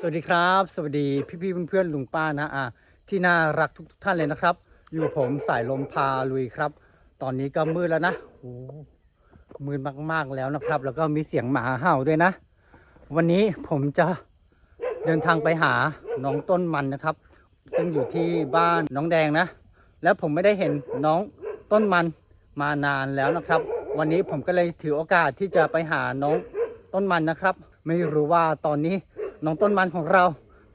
สวัสดีครับ สวัสดีพี่ๆเพื่อนๆลุงป้านะอะที่น่ารักทุกๆท่านเลยนะครับ อยู่กับผมสายลมพาลุยครับ ตอนนี้ก็มืดแล้วนะโอ้มืดมากๆแล้วนะครับ แล้วก็มีเสียงหมาเห่าด้วยนะ วันนี้ผมจะเดินทางไปหาน้องต้นมันนะครับ ซึ่งอยู่ที่บ้านน้องแดงนะ แล้วผมไม่ได้เห็นน้องต้นมันมานานแล้วนะครับ วันนี้ผมก็เลยถือโอกาสที่จะไปหาน้องต้นมันนะครับ ไม่รู้ว่าตอนนี้ น้องต้นมันของเรา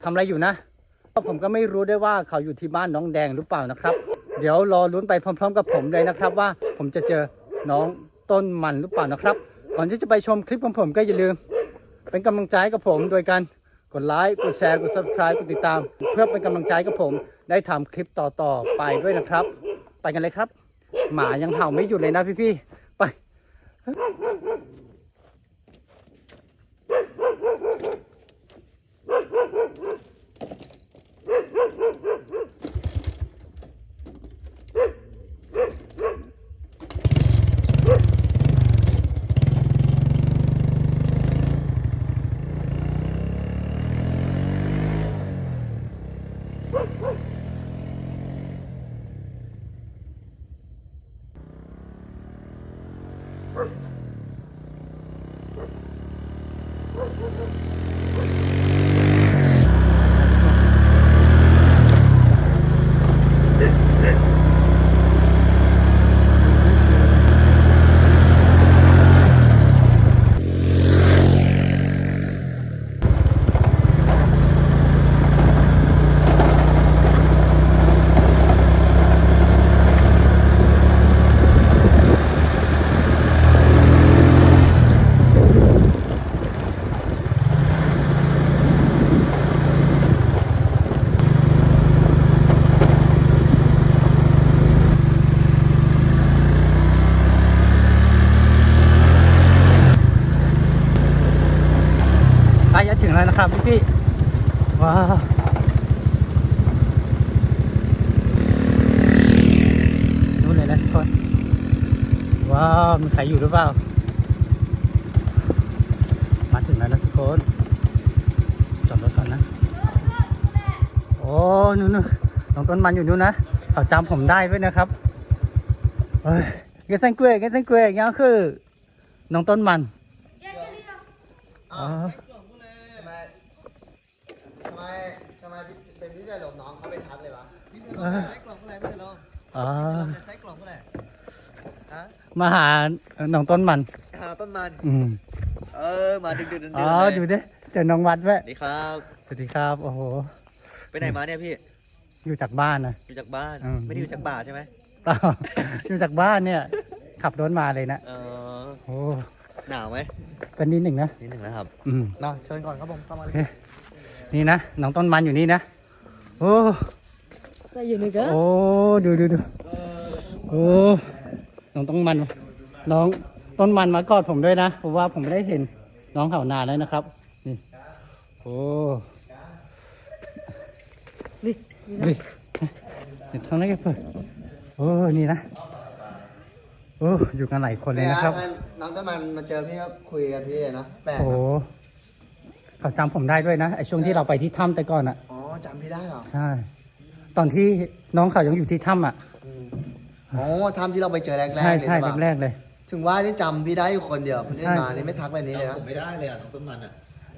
ทำอะไรอยู่นะผมก็ไม่รู้ได้ว่าเขาอยู่ที่บ้านน้องแดงหรือเปล่านะครับ เดี๋ยวรอลุ้นไปพร้อม ๆ กับผมเลยนะครับ ว่าผมจะเจอน้องต้นมันหรือเปล่านะครับ ก่อนที่จะไปชมคลิปของผมก็อย่าลืม เป็นกำลังใจให้กับผมโดยการกดไลค์กดแชร์กด subscribe กดติดตาม เพื่อเป็นกำลังใจให้กับผมได้ทำคลิปต่อๆไปด้วยนะครับ ไปกันเลยครับ หมายังเห่าไม่หยุดเลยนะพี่ๆไป หรือเปล่า มาถึงแล้วนะทุกคนจอดรถก่อนนะ โอ้นู่นนู่นน้องต้นมันอยู่นู่นนะเขาจำผมได้ด้วยนะครับเฮ้ยเกสันเกวเกสันเกวยังคือน้องต้นมันอ๋อทำไมทำไมทำไมเป็นพี่ชายหลงน้องเขาไปทักเลยวะพี่ชายหลงใช้กล่องอะไรพี่ชายหลงอ๋อใช้กล่องอะไรฮะ มาหาน้องต้นมัน หาต้นมัน อืมเออ มาดึกดึกดื่นอ๋อดูดิเจอน้องวัดแวะสวัสดีครับ สวัสดีครับ โอ้โห ไปไหนมาเนี่ยพี่ อยู่จากบ้านนะ อยู่จากบ้าน อืม ไม่ได้อยู่จากบ่าใช่ไหมเปล่าอยู่จากบ้านเนี่ย ขับรถมาเลยนะ เออโอ้หนาวไหมก็นิดหนึ่งนะ นิดหนึ่งนะครับอืม เนาะเชิญก่อนครับผมเข้ามาโอเลยเคนี่นะน้องต้นมันอยู่นี่นะ โอ้ ใส่อยู่ในกะโอ้ ดูดูดูโอ้ น้องต้นมัน น้องต้นมันมากอดผมด้วยนะเพราะว่าผมไม่ได้เห็นน้องเขานานแล้วนะครับนี่โอ้นี่นี่นะดิเดี๋ยวทำอะไรกันเพื่อนโอ้นี่นะโอ้อยู่กันหลายคนเลยนะครับน้องต้นมันมาเจอพี่ก็คุยกับพี่เลยนะแปลกโอ้เขาจำผมได้ด้วยนะไอช่วงที่เราไปที่ถ้ำแต่ก่อนอะอ๋อจำพี่ได้เหรอใช่ ตอนที่น้องเขายังอยู่ที่ถ้ำอะ อ๋อทำที่เราไปเจอแรกๆเลยใช่ใช่ปะแรกๆเลย ถึงว่าที่จำพี่ได้อยู่คนเดียวพี่ได้ใช่มานี่ไม่ทักแบบนี้เลยนะผมไม่ได้เลยอะน้องต้นมันอะ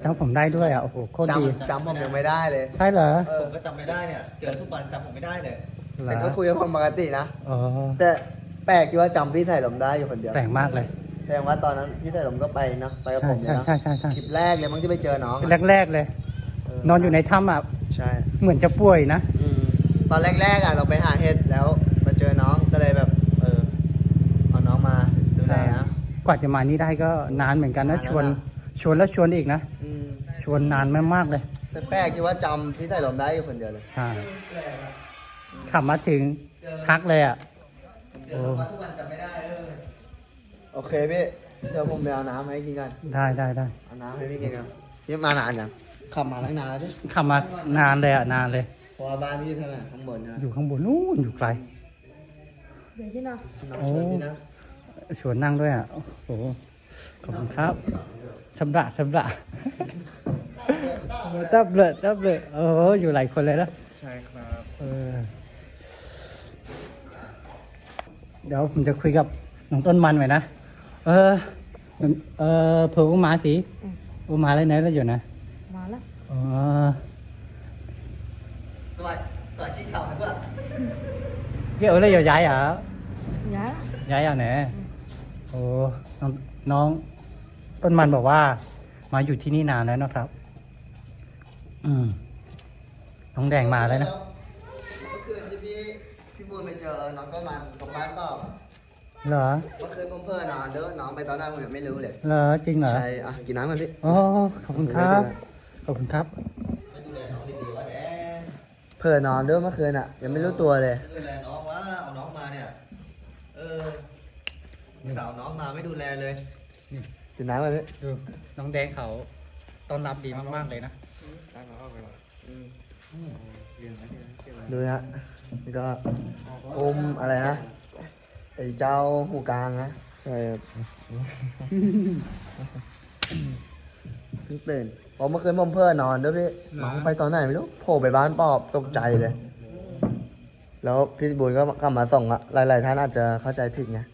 จำผมได้ด้วยอะโอ้โหโคตรดีจำจำผมยังไม่ได้เลย ใช่เหรอผมก็จำไม่ได้เนี่ยเจอทุกวันจำผมไม่ได้เลยเหรแต่อก็คุยกับคนปกตินะอ๋อแต่แปลกที่ว่าจำพี่ไถ่ลมได้อยู่คนเดียวแปลกมากเลยแสดงว่าตอนนั้นพี่ไถ่ลมก็ไปเนอะไปกับใช่ผมเนี่ยใช่นะใช่ใช่ใช่คลิปแรกเลยมั้งที่ไปเจอน้องอะแรกๆเลยเนอนอยู่ในถ้ำอะใช่เหมือนจะป่วยนะอืมตอนแรกๆอะเราไปหาเห็ดแล้วมาเจอน้องก็เลยแบบ เออเอาน้องมาดูแลนะ กว่าจะมานี่ได้ก็นานเหมือนกันนะนานแล้วชวนนะชวนแล้วชวนอีกนะ อืมชวนนานมากๆเลย แต่แปลกที่ว่าจำพี่ไถ่ลมได้อยู่คนเดียวเลยใช่ขับมาถึงทักเลยอะเจอทุกวันจำไม่ได้เออโอเคพี่เดี๋ยวผมไปเอาน้ำให้กินกันได้ได้ได้เอาน้ำให้พี่กินกันพี่มานานยังขับมาตั้งนานแล้วดิขับมานานเลยอะนานเลย เพราะว่าบ้านพี่อยู่ทางไหนข้างบนนะอยู่ข้างบนนู้นอยู่ไกล เดี๋ยวที่นะน้องชวนพี่นะ ชวนนั่งด้วยอะ โอ้โห ขอบคุณครับชำระชำระตับเลยตับเลยโอ้โห อยู่หลายคนเลยนะ ใช่ครับเออเดี๋ยวผมจะคุยกับน้องต้นมันไว้นะ เออ เออเผื่ออุมาสิอุมาอะไรไหนแล้วอยู่นะ มาแล้วอ๋อสวัสดีสวัสดีชาวนะเพื่อนเกี่ยวอะไรอยู่ย้ายอะย้ายย้ายอะไหนโอ้น้องน้องต้นมันบอกว่า มาอยู่ที่นี่นานแล้วนะครับ อืม น้องแดงมาแล้วนะ เมื่อคืนที่พี่พี่บูนไปเจอน้องต้นมันตรงบ้านเปล่าเหรอ เมื่อคืนผมเพื่อนนอนเด้อน้องไปตอนนั้นผมยังไม่รู้เลยเหรอ จริงเหรอ ใช่อะกินน้ำกันพี่โอ้ขอบคุณครับ ขอบคุณครับไม่ดูแลน้องดีๆวะแดงเพื่อนนอนเด้อเมื่อคืนอะ ยังไม่รู้ตัวเลยไม่ดูแลน้องวะเอาน้องมาเนี่ย เออ สาวน้องมาไม่ดูแลเลยกินน้ำกันพี่ดูน้องแดงเขาต้อนรับดีมากๆเลยนะดูนะนี่ก็อมอะไรนะไอ้เจ้าหูกลางนะใช่ครับเพิ่งตื่นพอเมื่อคืนผมเพื่อนนอนด้วยพี่น้องไปตอนไหนไม่รู้โผล่ไปบ้านปอบตกใจเลย แล้วพี่บุญก็กลับมาส่งอะหลาย ๆ ท่านอาจจะเข้าใจผิดไงเออเ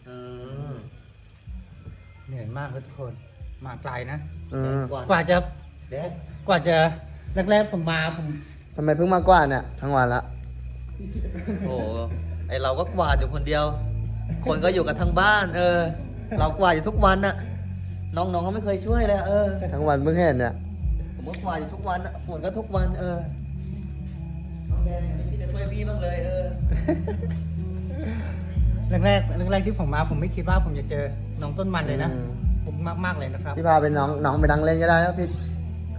หนื่อย มากเลยทุกคน มาไกลนะเออกว่าจะแดงกว่าจะแรกๆผมมาผมทำไมเพิ่งมากว่าเนี่ยทั้งวันละ โอ้ไอเราก็กวาดอยู่คนเดียว คนก็อยู่กันทั้งบ้าน เออ เรากวาดอยู่ทุกวันน่ะ น้องๆก็ไม่เคยช่วยเลยเออ ทั้งวันเพิ่งเห็นเนี่ย ผมก็กวาดอยู่ทุกวันน่ะฝนก็ทุกวัน เออ น้องแดงพี่จะช่วยพี่บ้างเลย เออ แรกๆแรกๆที่ผมมาผมไม่คิดว่าผมจะเจอ น้องต้นมันเลยนะอืม ผมมากๆเลยนะครับพี่พาเป็นน้องน้องไปนั่งเล่นก็ได้แล้วพี่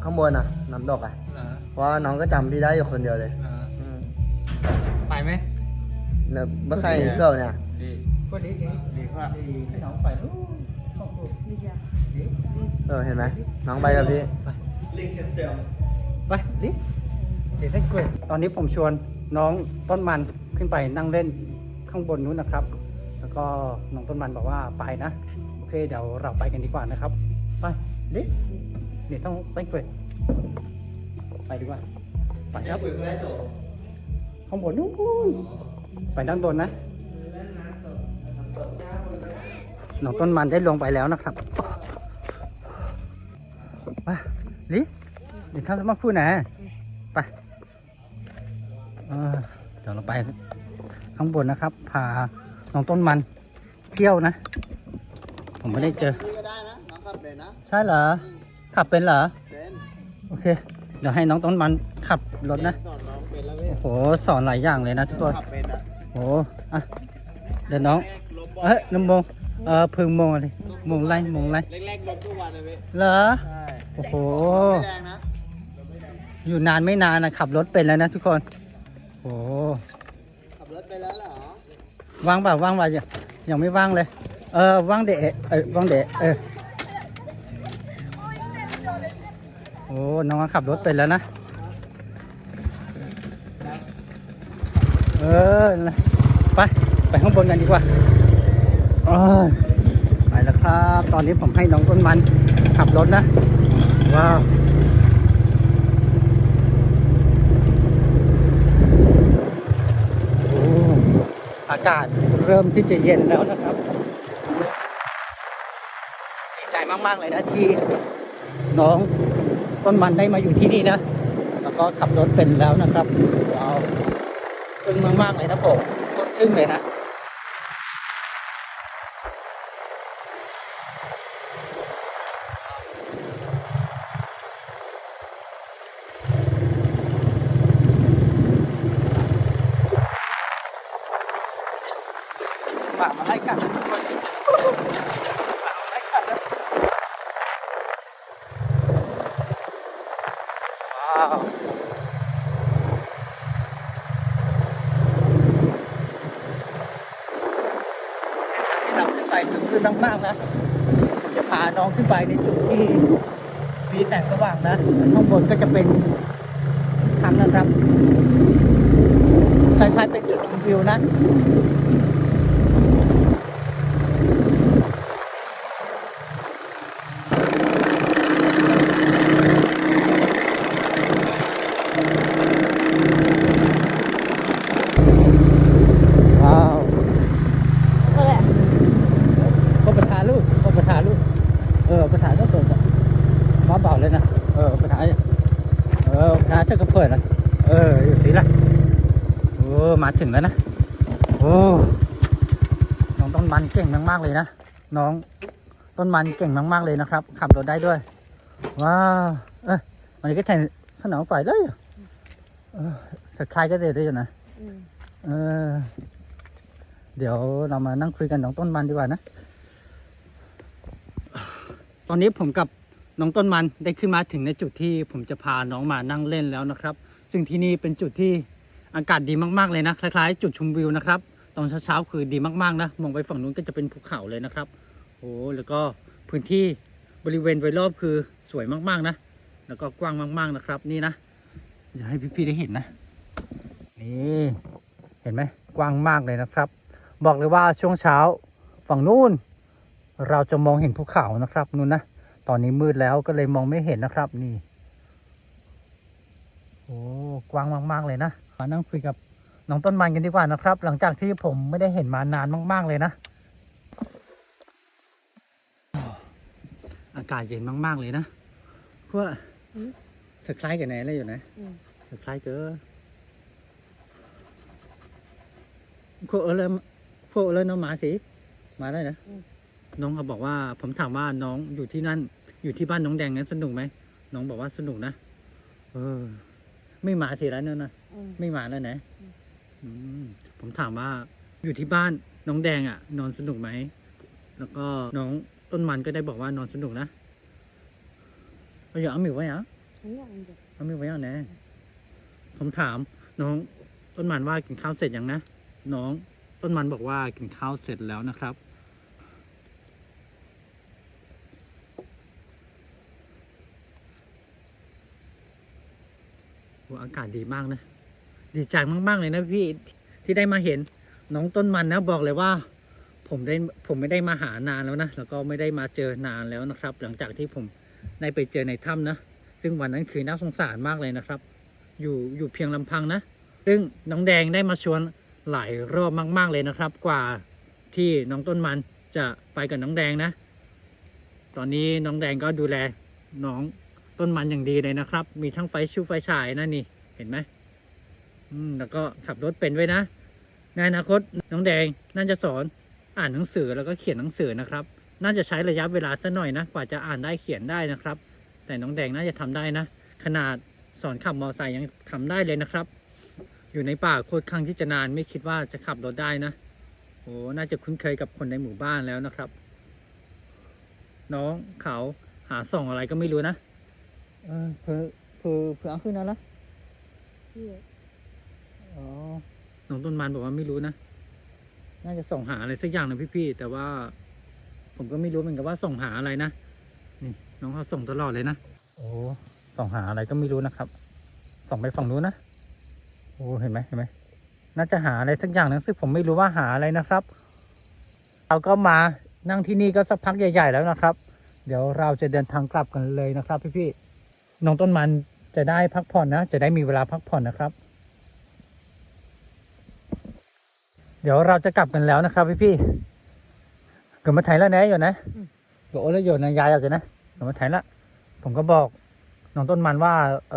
ข้างบนอะน้ำตกอะเหรอเพราะว่าน้องก็จำพี่ได้อยู่คนเดียวเลยเหรออืมไปไหมเนี่ยเมื่อใครเกิดเนี่ยดีก็ดีดีดีว่าดีให้น้องไปนู่นขอบคุณนี่จ้ะดีเออเห็นไหมน้องไปกับพี่ไปลิงเคนเซลไปดิเดี๋ยวได้กล้วยตอนนี้ผมชวนน้องต้นมันขึ้นไปนั่งเล่นข้างบนนู้นนะครับ แล้วก็น้องต้นมันบอกว่าไปนะ โอเค เดี๋ยวเราไปกันดีกว่านะครับ ไปดิเดี๋ยวต้องได้กล้วยไปดีกว่า ไปครับคุยกันแล้วจบข้างบนนู้นไปด้านบนนะ น้องต้นมันได้ลงไปแล้วนะครับไปลิเดี๋ยวทำสมาพูดนะไปเออเดี๋ยวเราไปข้างบนนะครับ พา น้องต้นมันเที่ยวนะ ผมไม่ได้เจอพี่ก็ได้นะน้องขับเลยนะใช่เหรอ ขับเป็นเหรอ เป็นโอเค เดี๋ยวให้น้องต้นมันขับรถนะ สอนน้องเป็นแล้วพี่โอ้โห สอนหลายอย่างเลยนะทุกคน ขับเป็นอะโอ้อะเดี๋ยวน้องเอ้ยน้ำมงเออพึงมงอะไรมงไรมงไรแรกๆลมทุกวันเลยพี่เหรอ ใช่โอ้โห ไม่แรงนะอยู่นานไม่นานนะขับรถเป็นแล้วนะทุกคนโอ้โห ขับรถไปแล้วเหรอ ว่างเปล่าว่างเปล่ายังยังไม่ว่างเลย เออว่างเดะเออว่างเดะเออโอ้น้องขับรถเป็นแล้วนะ เออไปไปข้างบนกันดีกว่าเอ้ยไปแล้วครับ ตอนนี้ผมให้น้องต้นมันขับรถนะ ว้าว โอ้อากาศเริ่มที่จะเย็นแล้วนะครับดีใจมาก ๆ เลยนะที่น้องต้นมันได้มาอยู่ที่นี่นะ แล้วก็ขับรถเป็นแล้วนะครับว้าวตึงมาก ๆ เลยนะผมโคตรทึ่งเลยนะ หมามาไล่กัดทุกคนหมามาไล่กัดนะว้าว เส้นทางที่เราขึ้นไปถึงขึ้นมากๆนะผมจะพาน้องขึ้นไปในจุดที่มีแสงสว่างนะ ข้างบนก็จะเป็นที่พักนะครับคล้ายๆเป็นจุดชมวิวนะ เออไปถ่ายเออไปถ่ายเสื้อกระเปิดนะเอออยู่ที่ละโอ้มาถึงแล้วนะโอ้น้องต้นมันเก่งมากๆเลย นะน้องต้นมันเก่งมาก ๆ เลยนะครับ ขับรถได้ด้วย ว้าวเอ้ยวันนี้ก็แทนสนองฝ่ายเลยเออสักคลายก็เด็ดได้อยู่นะอืมเออ เดี๋ยวเรามานั่งคุยกันน้องต้นมันดีกว่านะ ตอนนี้ผมกับน้องต้นมันได้ขึ้นมาถึงในจุดที่ผมจะพาน้องมานั่งเล่นแล้วนะครับ ซึ่งที่นี่เป็นจุดที่อากาศดีมากๆเลยนะ คล้ายๆ จุดชมวิวนะครับ ตอนเช้าๆคือดีมากๆนะ มองไปฝั่งนู้นก็จะเป็นภูเขาเลยนะครับ โอ้แล้วก็พื้นที่บริเวณโดยรอบคือสวยมากๆนะ แล้วก็กว้างมาก ๆนะครับ นี่นะอยากให้พี่ๆได้เห็นนะ นี่เห็นไหมกว้างมากเลยนะครับ บอกเลยว่าช่วงเช้าฝั่งนู้นเราจะมองเห็นภูเขานะครับนู่นนะตอนนี้มืดแล้วก็เลยมองไม่เห็นนะครับ นี่โอ้กว้างมากๆเลยนะมานั่งคุยกับน้องต้นมันกันดีกว่านะครับ หลังจากที่ผมไม่ได้เห็นมานานมาก ๆเลยนะากาศเย็นมาก ๆ เลยนะเพื่อเธอคล้ายกับไหนอะไรอยู่นะอืมเธอคล้ายเจอพวกเออเลยพวกเออเลยน้องหมาสิมาได้นะน้องเขาบอกว่า ผมถามว่าน้องอยู่ที่นั่น อยู่ที่บ้านน้องแดงนั้นสนุกไหมน้องบอกว่าสนุกนะเออ ไม่หมาสิแล้วนั่นนะอืมไม่หมาแล้วนะอืมอืมผมถามว่าอยู่ที่บ้านน้องแดงอะ นอนสนุกไหมแล้วก็น้องต้นมันก็ได้บอกว่านอนสนุกนะเอาอย่าเอาหมิวไว้อะอันนี้อันเดียวเอาไม่ไว้เอาแน่ผมถามน้องต้นมันว่ากินข้าวเสร็จยังนะ น้องต้นมันบอกว่ากินข้าวเสร็จแล้วนะครับโอ้อากาศดีมากนะ ดีใจมาก ๆ เลยนะพี่ที่ได้มาเห็นน้องต้นมันนะบอกเลยว่า ผมได้ผมไม่ได้มาหานานแล้วนะ แล้วก็ไม่ได้มาเจอนานแล้วนะครับ หลังจากที่ผม ได้ไปเจอในถ้ำนะ ซึ่งวันนั้นคือน่าสงสารมากเลยนะครับ อยู่อยู่เพียงลำพังนะ ซึ่งน้องแดงได้มาชวนหลายรอบมาก ๆเลยนะครับ กว่าที่น้องต้นมันจะไปกับน้องแดงนะ ตอนนี้น้องแดงก็ดูแลน้องต้นมันอย่างดีเลยนะครับ มีทั้งไฟชูไฟฉายนะนี่ เห็นไหมอืมแล้วก็ขับรถเป็นไว้นะ ในอนาคตน้องแดงน่าจะสอนอ่านหนังสือแล้วก็เขียนหนังสือนะครับ น่าจะใช้ระยะเวลาสักหน่อยนะ กว่าจะอ่านได้เขียนได้นะครับ แต่น้องแดงน่าจะทำได้นะ ขนาดสอนขับมอเตอร์ไซค์ยังทำได้เลยนะครับ อยู่ในป่าโคตรครั้งที่จะนานไม่คิดว่าจะขับรถได้นะโอ้น่าจะคุ้นเคยกับคนในหมู่บ้านแล้วนะครับ น้องเขาหาส่องอะไรก็ไม่รู้นะเออเพื่อเพื่อเพื่อเอาขึ้นแล้วละที่อ๋อน้องต้นมันบอกว่าไม่รู้นะ น่าจะส่องหาอะไรสักอย่างนะพี่ๆแต่ว่า ผมก็ไม่รู้เหมือนกันว่าส่งหาอะไรนะ นี่น้องเขาส่งตลอดเลยนะ โอ้ส่องหาอะไรก็ไม่รู้นะครับ ส่องไปฝั่งนู้นนะ โอ้เห็นไหมเห็นไหมน่าจะหาอะไรสักอย่างนึงซึ่งผมไม่รู้ว่าหาอะไรนะครับ เราก็มานั่งที่นี่ก็สักพักใหญ่ ๆ แล้วนะครับ เดี๋ยวเราจะเดินทางกลับกันเลยนะครับ พี่ๆ น้องต้นมันจะได้พักผ่อนนะ จะได้มีเวลาพักผ่อนนะครับ เดี๋ยวเราจะกลับกันแล้วนะครับพี่ๆ กิดมาถ่ายแล้วนะอยู่นะบอกโอ้แล้วอยู่นะยายเอาอยู่นะเกิดมาถ่ายละ ผมก็บอกน้องต้นมันว่า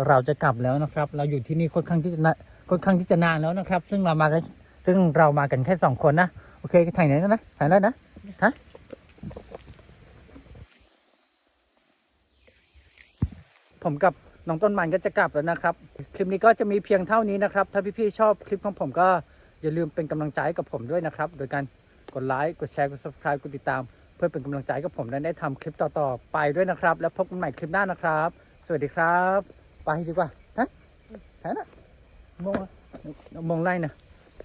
เราจะกลับแล้วนะครับ เราอยู่ที่นี่ค่อนข้างที่จะนาค่อนข้างที่จะนานแล้วนะครับ ซึ่งเรามากันซึ่งเรามากันแค่สองคนนะโอเคถ่ายไหนกันนะถ่ายแล้วนะถ่ายผมกับน้องต้นมันก็จะกลับแล้วนะครับ คลิปนี้ก็จะมีเพียงเท่านี้นะครับ ถ้าพี่ๆชอบคลิปของผมก็อย่าลืมเป็นกำลังใจให้กับผมด้วยนะครับ โดยการ กดไลค์ กดแชร์ กด subscribe กดติดตาม เพื่อเป็นกำลังใจกับผมและได้ทำคลิปต่อๆไปด้วยนะครับ แล้วพบกันใหม่คลิปหน้านะครับ สวัสดีครับ ไปดีกว่าฮะแค่นั้นมองมองไล่นะ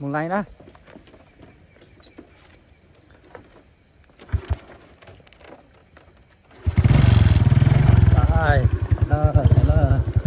มองไล่นะไปเออเออ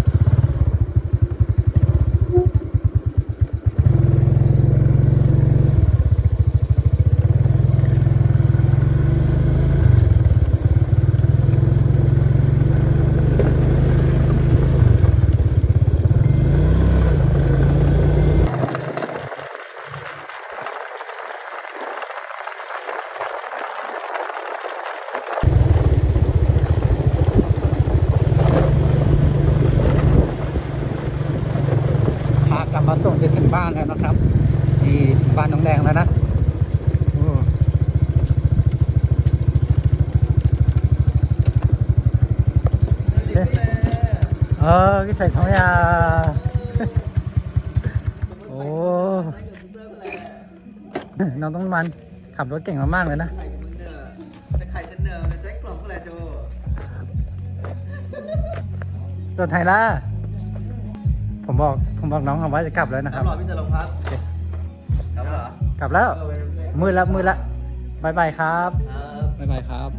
ใส่ท้องยา โอ้ น้องต้องมันขับรถเก่งมากๆเลยนะไข่กับมึงเนี่ยจะไข่ฉันเนอจะแจ็คกล่องก็แหละโจส่วนไทยล่ะ ผมบอก ผมบอกน้องเขาว่าจะกลับแล้วนะคครัรับบรอพี่จะลงครับครับเหรอกลับแล้วเออไปมืดแล้วมืดแล้วบายบายครับ ครับบายบายครับ